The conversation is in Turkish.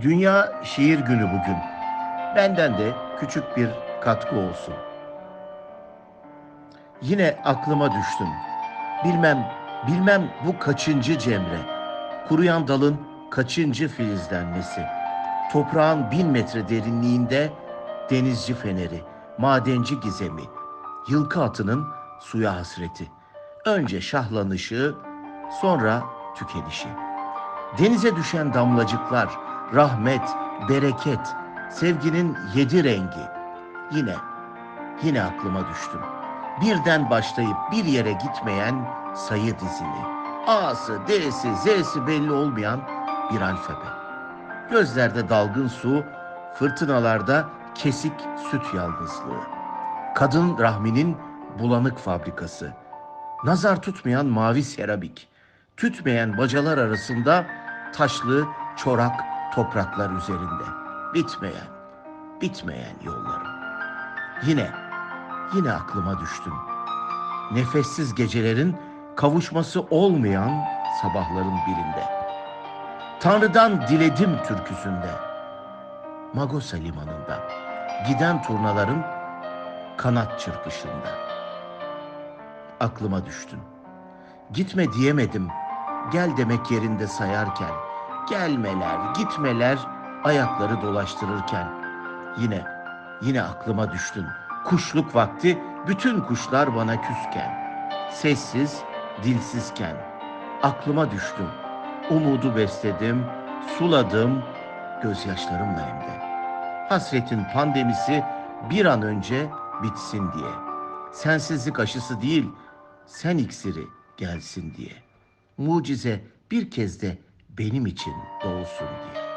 Dünya Şiir Günü bugün. Benden de küçük bir katkı olsun. Yine aklıma düştün. Bilmem, bilmem bu kaçıncı cemre. Kuruyan dalın kaçıncı filizlenmesi. Toprağın bin metre derinliğinde denizci feneri, madenci gizemi, yılkı atının suya hasreti. Önce şahlanışı, sonra tükenişi. Denize düşen damlacıklar, rahmet, bereket, sevginin yedi rengi. Yine, yine aklıma düştüm. Birden başlayıp bir yere gitmeyen sayı dizini. A'sı, D'si, Z'si belli olmayan bir alfabe. Gözlerde dalgın su, fırtınalarda kesik süt yalnızlığı. Kadın rahminin bulanık fabrikası. Nazar tutmayan mavi seramik. Tütmeyen bacalar arasında taşlı çorak topraklar üzerinde. Bitmeyen, bitmeyen yollarım. Yine, yine aklıma düştün. Nefessiz gecelerin kavuşması olmayan sabahların birinde. Tanrı'dan diledim türküsünde. Magosa limanında. Giden turnaların kanat çırpışında. Aklıma düştün. Gitme diyemedim. Gel demek yerinde sayarken. Gelmeler, gitmeler ayakları dolaştırırken. Yine, yine aklıma düştün. Kuşluk vakti bütün kuşlar bana küsken. Sessiz, dilsizken. Aklıma düştün. Umudu besledim, suladım, gözyaşlarımla hem de. Hasretin pandemisi bir an önce bitsin diye. Sensizlik aşısı değil, sen iksiri gelsin diye. Mucize bir kez de benim için doğsun diye.